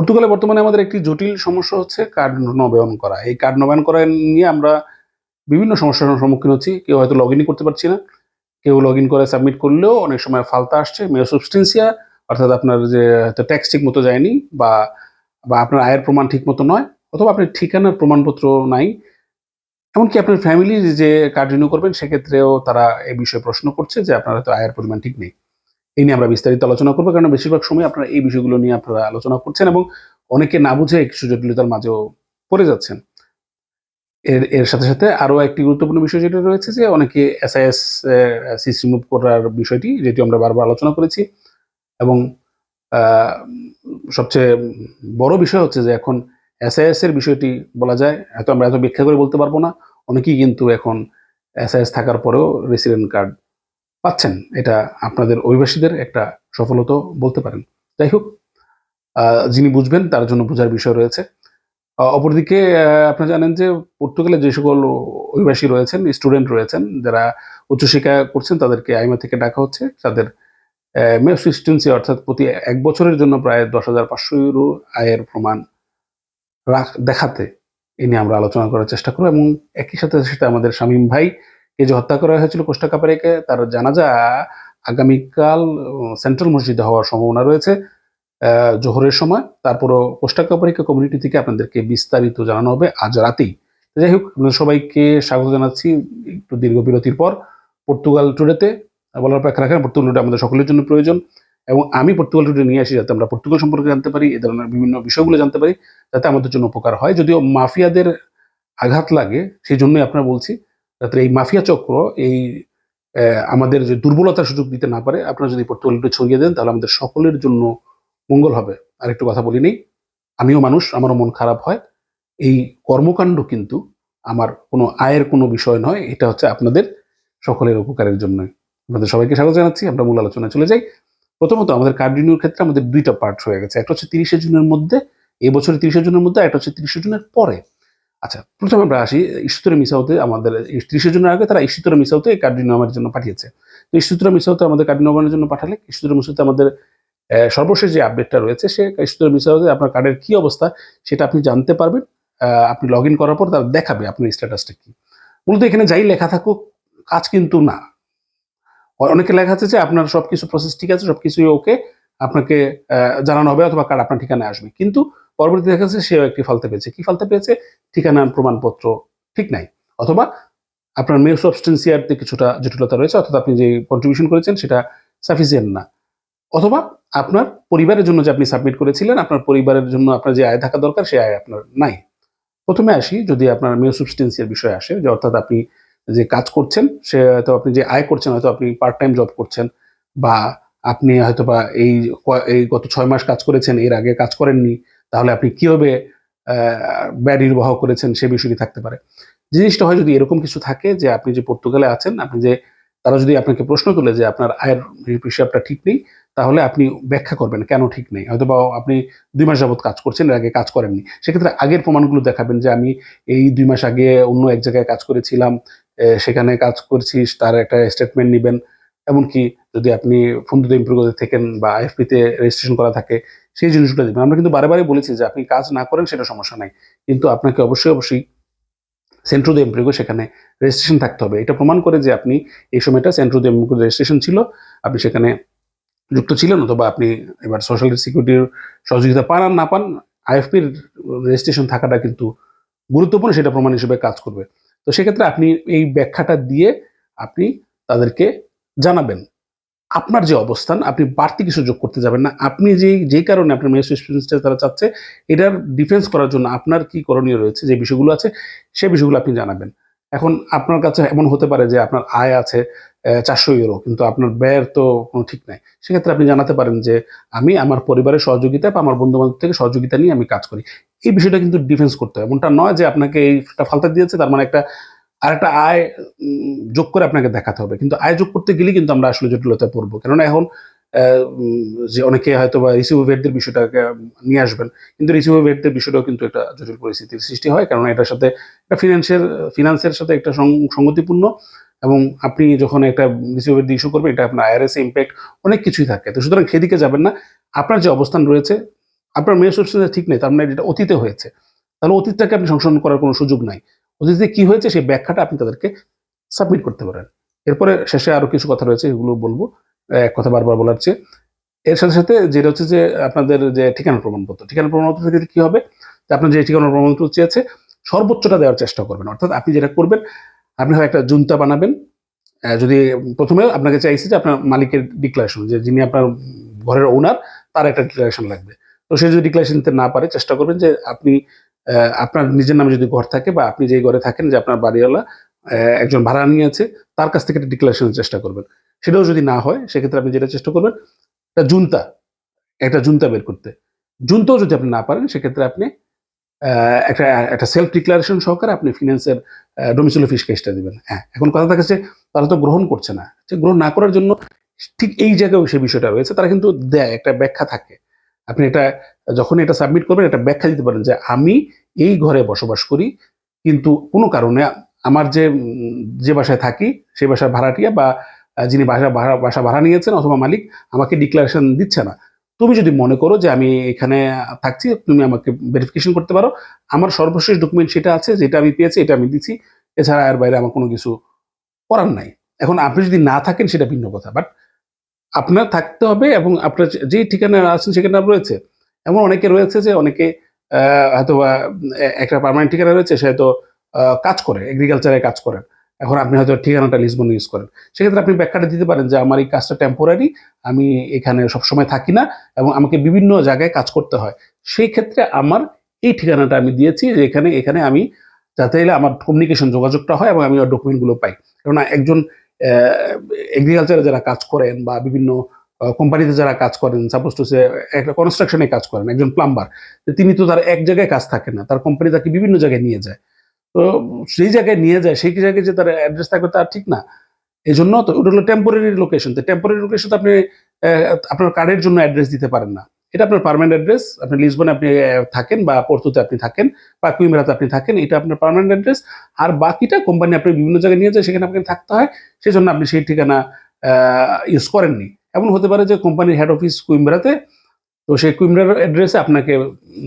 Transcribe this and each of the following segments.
পর্তুগালে বর্তমানে আমাদের একটি জটিল সমস্যা হচ্ছে কার্ড নবায়ন করা। এই কার্ড নবায়ন করা নিয়ে আমরা বিভিন্ন সমস্যার সম্মুখীন হচ্ছি। কেউ হয়তো লগ করতে পারছি না। কেউ লগ ইন করে সাবমিট করলেও অনেক সময় ফালতা আসছে। মেয় সাবস্টেন্সিয়া অর্থাৎ আপনার যে হয়তো ট্যাক্স ঠিক মতো যায়নি বা বা আপনার আয়ের প্রমাণ ঠিক মতো নয়, অথবা আপনার ঠিকানার প্রমাণপত্র নাই। এমনকি আপনার ফ্যামিলির যে কার্ড রিনিউ করবেন, সেক্ষেত্রেও তারা এই বিষয়ে প্রশ্ন করছে যে আপনার হয়তো আয়ের পরিমাণ ঠিক নেই। এই নিয়ে আমরা বিস্তারিত আলোচনা করব। কারণ বেশিরভাগ সময় আপনারা এই বিষয়গুলো নিয়ে আপনারা আলোচনা করছেন এবং অনেকে না বুঝে কিছু জটিলতার মাঝেও পড়ে যাচ্ছেন। এর এর সাথে সাথে আরও একটি গুরুত্বপূর্ণ বিষয় যেটা রয়েছে যে অনেকে এস আই এসআইএস সিস রিমুভ করার বিষয়টি যেটি আমরা বারবার আলোচনা করেছি এবং সবচেয়ে বড় বিষয় হচ্ছে যে এখন এস এসআইএস এর বিষয়টি বলা যায় হয়তো আমরা এত ব্যাখ্যা করে বলতে পারব না। অনেকেই কিন্তু এখন এসআইএস থাকার পরেও রেসিডেন্ট কার্ড পাচ্ছেন, এটা আপনাদের অভিবাসীদের একটা সফলতা বলতে পারেন। যাই হোক যিনি বুঝবেন তার জন্য বোঝার বিষয় রয়েছে। অপরদিকে আপনারা জানেন যে পর্তুগালে যে সকল অভিবাসী রয়েছেন, স্টুডেন্ট রয়েছেন, যারা উচ্চশিক্ষা করছেন, তাদেরকে আইমা থেকে ডাকা হচ্ছে। তাদের মেসিস্টেন্সি অর্থাৎ প্রতি এক বছরের জন্য প্রায় দশ হাজার পাঁচশো ইউরো আয়ের প্রমাণ দেখাতে এ নিয়ে আমরা আলোচনা করার চেষ্টা করব এবং একই সাথে সাথে আমাদের শামীম ভাই কে যে হত্যা করা হয়েছিল কোষ্টা কাপারিকে তার জানাজা আগামীকাল সেন্ট্রাল মসজিদে হওয়ার সম্ভাবনা রয়েছে। জোহরের সময়। তারপরও কোষ্টা কাপারিকা কমিউনিটি থেকে আপনাদেরকে বিস্তারিত জানানো হবে আজ রাতেই। যাই হোক, আপনাদের সবাইকে স্বাগত জানাচ্ছি একটু দীর্ঘ বিরতির পর। পর্তুগাল টুডেতে বলার অপেক্ষা রাখেন। পর্তুগাল টুডে আমাদের সকলের জন্য প্রয়োজন। এবং আমি পর্তুগাল টুডে নিয়ে আসি যাতে আমরা পর্তুগাল সম্পর্কে জানতে পারি, এ ধরনের বিভিন্ন বিষয়গুলো জানতে পারি, যাতে আমাদের জন্য উপকার হয়। যদিও মাফিয়াদের আঘাত লাগে সেই জন্যই আপনারা বলছি। যাতে এই মাফিয়া চক্র, এই আমাদের যে দুর্বলতার সুযোগ দিতে না পারে, আপনারা যদি টুডে ছড়িয়ে দেন, তাহলে আমাদের সকলের জন্য মঙ্গল হবে। আর একটু কথা বলি নেই, আমিও মানুষ, আমারও মন খারাপ হয়। এই কর্মকাণ্ড কিন্তু আমার কোনো আয়ের কোনো বিষয় নয়, এটা হচ্ছে আপনাদের সকলের উপকারের জন্যই আপনাদের সবাইকে স্বাগত জানাচ্ছি, আমরা মূল আলোচনায় চলে যাই। প্রথমত, আমাদের কার্ড রিনিউর ক্ষেত্রে আমাদের দুইটা পার্ট হয়ে গেছে, একটা হচ্ছে তিরিশে জুনের মধ্যে এই বছরের তিরিশে জুনের মধ্যে একটা হচ্ছে তিরিশে জুনের পরে। আচ্ছা প্রথমে আমরা আসি, ইস্যুতরে মিসাউতে আমাদের তিরিশে জুনের আগে তারা ইস্যুতরে মিসাউতে এই কার্ড রিনিউ আমার জন্য পাঠিয়েছে। তো ইস্যুতরে মিসাউতে আমাদের কার্ড রিনিউ জন্য পাঠালে, ইস্যুতরে মিসাউতে আমাদের সর্বশেষ যে আপডেটটা রয়েছে, সে ইস্যুতরে মিসাউতে আপনার কার্ডের কি অবস্থা, সেটা আপনি জানতে পারবেন। আপনি লগ ইন করার পর তার দেখাবে আপনার স্ট্যাটাসটা কি। মূলত এখানে যাই লেখা থাকুক, কাজ কিন্তু না। অনেকে লেখা আছে যে আপনার সবকিছু প্রসেস ঠিক আছে, সবকিছুই ওকে আপনাকে জানানো হবে অথবা কার্ড আপনার ঠিকানায় আসবে। কিন্তু পরবর্তী দেখা যাচ্ছে সেও একটি ফালতে পেয়েছে। কি ফালতে পেয়েছে? ঠিকানার প্রমাণপত্র ঠিক নাই। অথবা আপনার মেল সাবস্টেন্সিয়ারতে কিছুটা জটিলতা রয়েছে, অর্থাৎ আপনি যে কন্ট্রিবিউশন করেছেন সেটা সাফিসিয়েন্ট না। অথবা আপনার পরিবারের জন্য যে আপনি সাবমিট করেছিলেন, আপনার পরিবারের জন্য আপনার যে আয় থাকা দরকার, সেই আয় আপনার নাই। প্রথমে আসি, যদি আপনার মেল সাবস্টেন্সিয়ার বিষয় আসে, যে অর্থাৎ আপনি যে কাজ করছেন, সে হয়তো আপনি যে আয় করছেন, হয়তো আপনি পার্ট টাইম জব করছেন, বা আপনি হয়তো বা এই এই গত ছয় মাস কাজ করেছেন, এর আগে কাজ করেননি তাহলে আপনি কীভাবে ব্যয় নির্বাহ করেছেন সে বিষয়টি থাকতে পারে। জিনিসটা হয় যদি এরকম কিছু থাকে যে আপনি যে পর্তুগালে আছেন, আপনি যে, তারা যদি আপনাকে প্রশ্ন তোলে যে আপনার আয়ের হিসাবটা ঠিক নেই, তাহলে আপনি ব্যাখ্যা করবেন কেন ঠিক নেই। হয়তো বা আপনি দুই মাস যাবত কাজ করছেন, এর আগে কাজ করেননি। সেক্ষেত্রে আগের প্রমাণগুলো দেখাবেন যে আমি এই দুই মাস আগে অন্য এক জায়গায় কাজ করেছিলাম সেখানে কাজ করছি, তার একটা স্টেটমেন্ট নেবেন। এমনকি যদি আপনি ফোনদুতে ইম্প্রুভতে থাকেন বা আইএফপিতে রেজিস্ট্রেশন করা থাকে সেই জিনিসগুলো দেবেন আমরা কিন্তু বারে বলেছি যে আপনি কাজ না করেন সেটা সমস্যা নাই। কিন্তু আপনাকে অবশ্যই অবশ্যই সেন্ট্রো দে এমপ্রিগো সেখানে রেজিস্ট্রেশন থাকতে হবে। এটা প্রমাণ করে যে আপনি এই সময়টা সেন্ট্রো দে এমপ্রিগো রেজিস্ট্রেশন ছিল। আপনি সেখানে যুক্ত ছিলেন অথবা আপনি এবার সোশ্যাল সিকিউরিটির সহযোগিতা পান আর না পান আইএফপির রেজিস্ট্রেশন থাকাটা কিন্তু গুরুত্বপূর্ণ, সেটা প্রমাণ হিসেবে কাজ করবে। তো সেক্ষেত্রে আপনি এই ব্যাখ্যাটা দিয়ে আপনি তাদেরকে জানাবেন। আপনার যে অবস্থান, আপনি বাড়তি কিছু যোগ করতে যাবেন না। আপনি যেই যেই কারণে আপনার মেয়ের এক্সপিরিয়েন্সটা তারা চাচ্ছে, এটার ডিফেন্স করার জন্য আপনার কি করণীয় রয়েছে, যে বিষয়গুলো আছে সেই বিষয়গুলো আপনি জানাবেন। এখন আপনার কাছে এমন হতে পারে যে আপনার আয় আছে চারশো ইউরো কিন্তু আপনার ব্যয়ের তো কোনো ঠিক নাই। সেক্ষেত্রে আপনি জানাতে পারেন যে, আমি আমার পরিবারের সহযোগিতা বা আমার বন্ধু বান্ধব থেকে সহযোগিতা নিয়ে আমি কাজ করি। এই বিষয়টা কিন্তু ডিফেন্স করতে হয় এমনটা নয় যে আপনাকে এইটা ফালতা দিয়েছে, তার মানে একটা আরেকটা আয় যোগ করে আপনাকে দেখাতে হবে। কিন্তু আয় যোগ করতে গেলে কিন্তু আমরা আসলে জটিলতায় পড়ব। কেননা এখন যে অনেকে হয়তো বা রিসিভেটদের বিষয়টাকে নিয়ে আসবেন, কিন্তু রিসিভেটদের বিষয়টাও কিন্তু একটা জটিল পরিস্থিতির সৃষ্টি হয়। কারণ এটার সাথে একটা ফিনান্সিয়াল ফিনান্সের সাথে একটা সঙ্গতিপূর্ণ এবং আপনি যখন একটা রিসিভেট ইস্যু করবেন, এটা আপনার আইআরএস ইম্প্যাক্ট অনেক কিছুই থাকে। তো সুতরাং সেদিকে যাবেন না। আপনার যে অবস্থান রয়েছে, আপনার মেয়ে সাবস্টেন্স ঠিক নেই, তার মানে এটা অতীতে হয়েছে। তাহলে অতীতটাকে আপনি সংশোধন করার কোনো সুযোগ নাই। অতীতে কি হয়েছে, সেই ব্যাখ্যাটা আপনি তাদেরকে সাবমিট করতে পারেন। এরপরে শেষে আরও কিছু কথা রয়েছে, এগুলো বলব। এক কথা বারবার বলার চেয়ে। এর সাথে সাথে যেটা হচ্ছে যে, আপনাদের যে ঠিকানা প্রমাণপত্র ঠিকানা প্রমাণপত্র থেকে কি হবে? যে আপনার যে ঠিকানা প্রমাণপত্র চেয়েছে সর্বোচ্চটা দেওয়ার চেষ্টা করবেন। অর্থাৎ আপনি যেটা করবেন, আপনি হয় একটা জুনতা বানাবেন। যদি প্রথমে আপনাকে চাইছি যে আপনার মালিকের ডিক্লারেশন যে যিনি আপনার ঘরের ওনার তার একটা ডিক্লারেশন লাগবে। তো সে যদি ডিক্লারেশন দিতে না পারে, চেষ্টা করবেন যে আপনি আপনার নিজের নামে যদি ঘর থাকে বা আপনি যেই ঘরে থাকেন যে আপনার বাড়িওয়ালা একজন ভাড়া নিয়ে আছে তার কাছ থেকে একটা ডিক্লারেশনের চেষ্টা করবেন। সেটাও যদি না হয়, সেক্ষেত্রে আপনি যেটা চেষ্টা করবেন, একটা জুনতা একটা জুনতা বের করতে। জুনতাও যদি আপনি না পারেন, সেক্ষেত্রে আপনি একটা একটা সেলফ ডিক্লারেশন সহকারে আপনি ফিনান্সের ডোমিসিল ফিস কেসটা দিবেন। হ্যাঁ এখন কথা থাকছে তারা তো গ্রহণ করছে না। যে গ্রহণ না করার জন্য ঠিক এই জায়গায় সে বিষয়টা রয়েছে, তারা কিন্তু দেয়, একটা ব্যাখ্যা থাকে। আপনি এটা যখন এটা সাবমিট করবেন, এটা ব্যাখ্যা দিতে পারেন যে আমি এই ঘরে বসবাস করি, কিন্তু কোনো কারণে আমার যে যে বাসায় থাকি সেই বাসার ভাড়াটিয়া বা যিনি বাসা, ভাড়া বাসা ভাড়া নিয়েছেন অথবা মালিক, আমাকে ডিক্লারেশন দিচ্ছে না। তুমি যদি মনে করো যে আমি এখানে থাকছি, তুমি আমাকে ভেরিফিকেশন করতে পারো। আমার সর্বশেষ ডকুমেন্ট সেটা আছে, যেটা আমি পেয়েছি, এটা আমি দিচ্ছি এছাড়া এর বাইরে আমার কোনো কিছু করার নাই। এখন আপনি যদি না থাকেন, সেটা ভিন্ন কথা। বাট আপনার থাকতে হবে এবং আপনার যেই ঠিকানা আছেন, সেখানে রয়েছে। এমন অনেকে রয়েছে যে অনেকে হয়তো একটা পার্মানেন্ট ঠিকানা রয়েছে, সে হয়তো কাজ করে এগ্রিকালচারে কাজ করেন। এখন আপনি হয়তো ঠিকানাটা লিসবন ইউজ করেন। সেক্ষেত্রে আপনি ব্যাখ্যাটা দিতে পারেন যে আমার এই কাজটা টেম্পোরারি আমি এখানে সবসময় থাকি না এবং আমাকে বিভিন্ন জায়গায় কাজ করতে হয়। সেই ক্ষেত্রে আমার এই ঠিকানাটা আমি দিয়েছি যে এখানে এখানে আমি যাতে এলে আমার কমিউনিকেশন যোগাযোগটা হয় এবং আমি ডকুমেন্টগুলো পাই। কেননা একজন এগ্রিকালচারে যারা কাজ করেন বা বিভিন্ন কোম্পানিতে যারা কাজ করেন সাপোজ টু সে একটা কনস্ট্রাকশনে কাজ করেন, একজন প্লাম্বার তিনি তো তার এক জায়গায় কাজ থাকে না, তার কোম্পানি তাকে বিভিন্ন জায়গায় নিয়ে যায়। তো সেই জায়গায় নিয়ে যায়, সেই জায়গায় যে তার অ্যাড্রেস থাকবে তার ঠিক না। এই জন্য তো ওটা হলো টেম্পোরারি লোকেশন তো টেম্পোরারি লোকেশন তো আপনি আপনার কার্ডের জন্য অ্যাড্রেস দিতে পারেন না। এটা আপনার পার্মানেন্ট অ্যাড্রেস আপনি লিসবনে আপনি থাকেন বা পোর্তুতে আপনি থাকেন, বা কুইমেরাতে আপনি থাকেন, এটা আপনার পার্মানেন্ট অ্যাড্রেস আর বাকিটা কোম্পানি আপনি বিভিন্ন জায়গায় নিয়ে যায়, সেখানে আপনাকে থাকতে হয় সেই জন্য আপনি সেই ঠিকানা ইউজ করেননি। এমন হতে পারে যে কোম্পানির হেড অফিস কুইমরাতে তো সেই কুইমরার অ্যাড্রেসে আপনাকে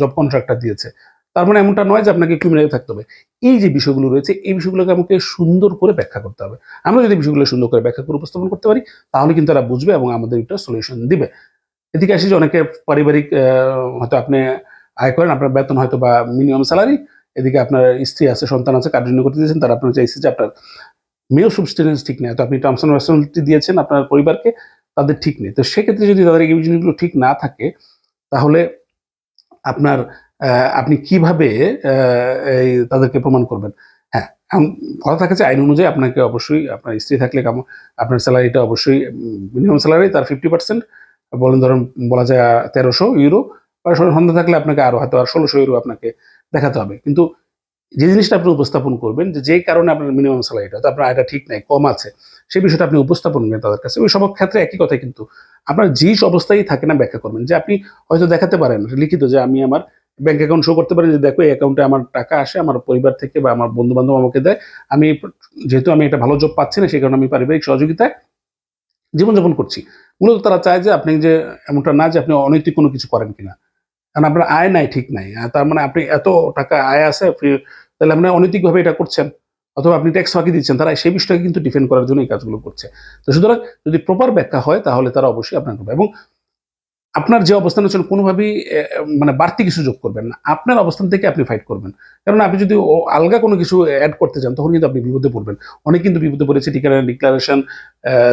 জব কন্ট্রাক্টটা দিয়েছে। তার মানে এমনটা নয় যে আপনাকে কুইমরাতে থাকতে হবে। এই যে বিষয়গুলো রয়েছে, এই বিষয়গুলোকে আমাকে সুন্দর করে ব্যাখ্যা করতে হবে। আমরা যদি বিষয়গুলো সুন্দর করে ব্যাখ্যা করে উপস্থাপন করতে পারি, তাহলে কিন্তু তারা বুঝবে এবং আমাদের একটা সলিউশন দিবে। এদিকে আসি যে অনেকে পারিবারিক হয়তো আপনি আয় করেন, আপনার বেতন হয়তো বা মিনিমাম স্যালারি এদিকে আপনার স্ত্রী আছে, সন্তান আছে কার্যন্য করতে দিয়েছেন, তারা আপনার চাইছে যে আপনার মেয়েও সাবস্টেন্স ঠিক নেই। তো আপনি টার্মস অ্যান্ড দিয়েছেন আপনার পরিবারকে তাদের ঠিক নেই। তো সেক্ষেত্রে যদি তাদের এই জিনিসগুলো ঠিক না থাকে, তাহলে আপনার আপনি কীভাবে তাদেরকে প্রমাণ করবেন? হ্যাঁ কথা থাকে যে আইন অনুযায়ী আপনাকে অবশ্যই, আপনার স্ত্রী থাকলে কাম- আপনার স্যালারিটা অবশ্যই মিনিমাম স্যালারি তার ফিফটি পার্সেন্ট বলেন ধরুন, বলা যায় তেরোশো ইউরো বা সন্ধ্যা থাকলে আপনাকে আরও হয়তো আর ষোলোশো ইউরো আপনাকে দেখাতে হবে। কিন্তু যে জিনিসটা আপনি উপস্থাপন করবেন, যে যে কারণে আপনার মিনিমাম স্যালারিটা তো আপনার আয়টা ঠিক নাই, কম আছে সেই বিষয়টা আপনি উপস্থাপন করবেন তাদের কাছে। ওই সব ক্ষেত্রে একই কথা কিন্তু। আপনার যে অবস্থায় থাকে না, ব্যাখ্যা করবেন। যে আপনি হয়তো দেখাতে পারেন, লিখিত যে আমি আমার ব্যাংক অ্যাকাউন্ট শো করতে পারেন যে, দেখো, এই অ্যাকাউন্টে আমার টাকা আসে, আমার পরিবার থেকে বা আমার বন্ধু বান্ধব আমাকে দেয়। আমি যেহেতু আমি একটা ভালো জব পাচ্ছি না, সেই কারণে আমি পারিবারিক সহযোগিতায় জীবনযাপন করছি। মূলত তারা চায় যে, আপনি যে এমনটা না যে, আপনি অনৈতিক কোনো কিছু করেন কিনা। কারণ আপনার আয় নাই, ঠিক নাই। তার মানে আপনি এত টাকা আয় আছে তাহলে আপনি অনৈতিকভাবে এটা করছেন। অথবা আপনি ট্যাক্স ফাঁকি দিচ্ছেন, তারা সেই বিষয়টাকে কিন্তু ডিফেন্ড করার জন্য এই কাজগুলো করছে। তো সুতরাং যদি প্রপার ব্যাখ্যা হয়, তাহলে তারা অবশ্যই আপনার করবে এবং আপনার যে অবস্থান আছেন, কোনোভাবেই মানে বাড়তি কিছু যোগ করবেন না। আপনার অবস্থান থেকে আপনি ফাইট করবেন। কারণ আপনি যদি আলগা কোনো কিছু অ্যাড করতে চান, তখন কিন্তু আপনি বিপদে পড়বেন। অনেক কিন্তু বিপদে পড়েছে, ঠিকানা ডিক্লারেশন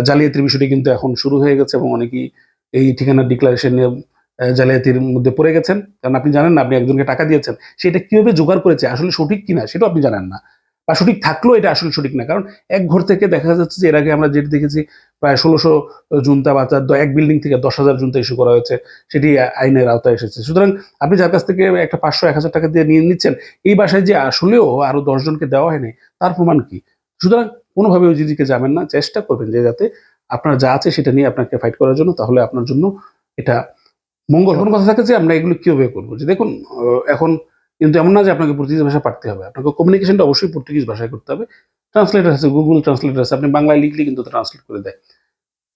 জালিয়াতির বিষয়টি কিন্তু এখন শুরু হয়ে গেছে এবং অনেকেই এই ঠিকানার ডিক্লারেশন নিয়ে জালিয়াতির মধ্যে পড়ে গেছেন। কারণ আপনি জানেন না, আপনি একজনকে টাকা দিয়েছেন। সেটা কীভাবে জোগাড় করেছে, আসলে সঠিক কিনা, সেটাও আপনি জানেন না। বা সঠিক থাকলেও এটা আসলে সঠিক না। কারণ এক ঘর থেকে দেখা যাচ্ছে যে এর আগে আমরা যেটি দেখেছি, প্রায় ষোলোশো জুনতা বা তার এক বিল্ডিং থেকে দশ হাজার জুনতা ইস্যু করা হয়েছে, সেটি আইনের আওতায় এসেছে। সুতরাং আপনি যার কাছ থেকে একটা পাঁচশো, এক হাজার টাকা দিয়ে নিয়ে নিচ্ছেন, এই বাসায় যে আসলেও আরও দশজনকে দেওয়া হয়নি, তার প্রমাণ কি? সুতরাং কোনোভাবে ওই দিকে যাবেন না, চেষ্টা করবেন যে যাতে আপনার যা আছে সেটা নিয়ে আপনাকে ফাইট করার জন্য, তাহলে আপনার জন্য এটা মঙ্গল। কোনো কথা থাকে যে আমরা এগুলো কীভাবে করব? যে দেখুন এখন কিন্তু এমন না যে আপনাকে পর্তুগিজ ভাষা পারতে হবে। আপনাকে কমিউনিকেশনটা অবশ্যই পর্তুগিজ ভাষায় করতে হবে। ট্রান্সলেটার আছে গুগল ট্রান্সলেটার আছে, আপনি বাংলায় লিখলে কিন্তু ট্রান্সলেট করে দেয়।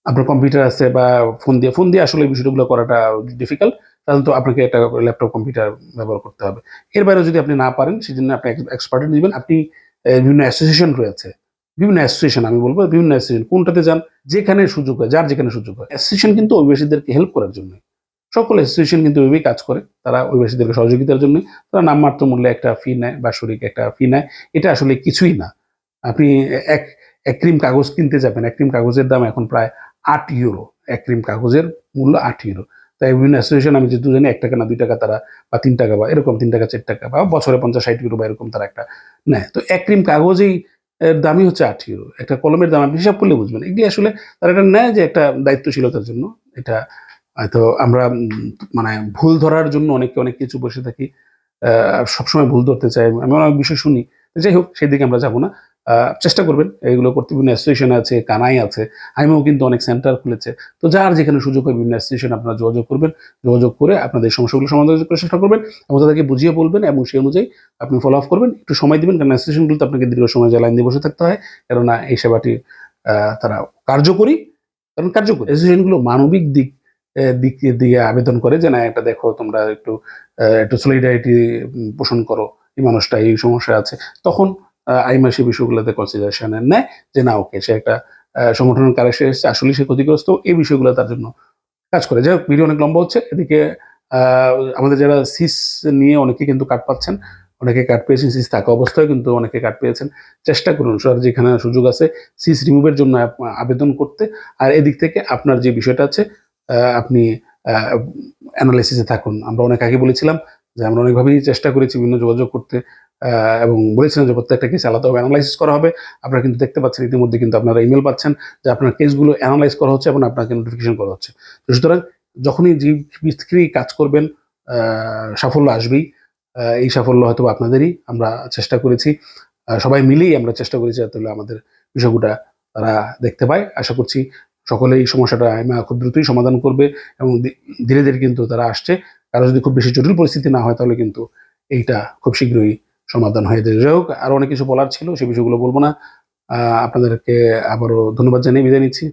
আপনার কম্পিউটার আছে বা ফোন দিয়ে ফোন দিয়ে আসলে বিষয়গুলো করাটা ডিফিকাল্ট তাহলে তো আপনাকে একটা ল্যাপটপ কম্পিউটার ব্যবহার করতে হবে। এর বাইরে যদি আপনি না পারেন সেই জন্য আপনি এক্সপার্ট নেবেন। আপনি বিভিন্ন অ্যাসোসিয়েশন রয়েছে। বিভিন্ন অ্যাসোসিয়েশন আমি বলব বিভিন্ন অ্যাসোসিয়েশন কোনটাতে যান, যেখানে সুযোগ হয়, যার যেখানে সুযোগ হয়। অ্যাসোসিয়েশন কিন্তু অভিবাসীদেরকে হেল্প করার জন্য সকল অ্যাসোসিয়েশন কিন্তু ওইভাবেই কাজ করে। তারা অভিবাসীদেরকে সহযোগিতার জন্য, তারা নামমাত্র মূল্যে একটা ফি নেয়, বাৎসরিক একটা ফি নেয়। এটা আসলে কিছুই না। আপনি এক এক ক্রিম কাগজ কিনতে যাবেন, এক ক্রিম কাগজের দাম এখন প্রায় আট ইউরো এক ক্রিম কাগজের মূল্য আট ইউরো তাই বিভিন্ন অ্যাসোসিয়েশন আমি যেহেতু জানি, এক টাকা না দুই টাকা তারা বা তিন টাকা বা এরকম তিন টাকা, চার টাকা বা বছরে পঞ্চাশ, ষাট ইউরো বা এরকম তারা একটা নেয়। তো এক ক্রিম কাগজেই এর দামই হচ্ছে আট ইউরো একটা কলমের দাম আপনি হিসাব করলে বুঝবেন। এগুলি আসলে তারা এটা নেয় যে একটা দায়িত্বশীলতার জন্য। এটা হয়তো আমরা মানে ভুল ধরার জন্য অনেকে অনেক কিছু বসে থাকি। সবসময় ভুল ধরতে চাই। আমি অনেক বিষয় শুনি। যাই হোক, সেই দিকে আমরা যাব না। চেষ্টা করবেন। এগুলো করতে। বিভিন্ন অ্যাসোসিয়েশন আছে, কানাই আছে আইমেও কিন্তু অনেক সেন্টার খুলেছে। তো যার যেখানে সুযোগ হয় বিভিন্ন অ্যাসোসিয়েশন আপনারা যোগাযোগ করবেন। যোগাযোগ করে আপনাদের সমস্যাগুলো সমাধান করার চেষ্টা করবেন এবং তাদেরকে বুঝিয়ে বলবেন এবং সেই অনুযায়ী আপনি ফলো আপ করবেন। একটু সময় দিবেন, কারণ অ্যাসোসিয়েশনগুলোতে আপনাকে দীর্ঘ সময় যে লাইন দিয়ে বসে থাকতে হয়। কেননা এই সেবাটি তারা কার্যকরী। কারণ কার্যকরী। অ্যাসোসিয়েশনগুলো মানবিক দিক দিক দিয়ে আবেদন করে যে, না, এটা দেখো, তোমরা একটু একটু সলিডারিটি পোষণ করো, এই মানুষটা এই সমস্যা আছে। তখন আইমা সেই বিষয়গুলোতে কনসিডারেশনে নেয় যে, না, ওকে, সে একটা সংগঠনের কারে সে আসলে সে ক্ষতিগ্রস্ত। এই বিষয়গুলো তার জন্য কাজ করে। যাই হোক, ভিডিও অনেক লম্বা হচ্ছে। এদিকে আমাদের যারা সিস নিয়ে অনেকে কিন্তু কাট পাচ্ছেন, অনেকে কাট পেয়েছেন, সিস থাকা অবস্থায় কিন্তু অনেকে কাট পেয়েছেন। চেষ্টা করুন সর যেখানে সুযোগ আছে, সিস রিমুভের জন্য আবেদন করতে। আর এদিক থেকে আপনার যে বিষয়টা আছে আপনি অ্যানালাইসিসে থাকুন। আমরা অনেক আগে বলেছিলাম যে আমরা অনেকভাবেই চেষ্টা করেছি বিভিন্ন যোগাযোগ করতে এবং বলেছিলাম যে প্রত্যেকটা কেস আলাদাভাবে অ্যানালাইসিস করা হবে। আপনারা কিন্তু দেখতে পাচ্ছেন ইতিমধ্যে কিন্তু আপনারা ইমেল পাচ্ছেন যে আপনার কেসগুলো অ্যানালাইজ করা হচ্ছে এবং আপনাকে নোটিফিকেশন করা হচ্ছে। সুতরাং যখনই যে মিস্ত্রি কাজ করবেন সাফল্য আসবেই। এই সাফল্য হয়তো আপনাদেরই আমরা চেষ্টা করেছি। সবাই মিলেই আমরা চেষ্টা করেছি যাতে আমাদের বিষয়গুলো তারা দেখতে পায়। আশা করছি সকলে এই সমস্যাটা আইমা খুব দ্রুতই সমাধান করবে এবং ধীরে ধীরে কিন্তু তারা আসছে। কারও যদি খুব বেশি জটিল পরিস্থিতি না হয়, তাহলে কিন্তু এইটা খুব শীঘ্রই সমাধান হয়ে যাবে। যাই হোক আরও অনেক কিছু বলার ছিল সেই বিষয়গুলো বলব না। আপনাদেরকে আবারও ধন্যবাদ জানিয়ে বিদায় নিচ্ছি।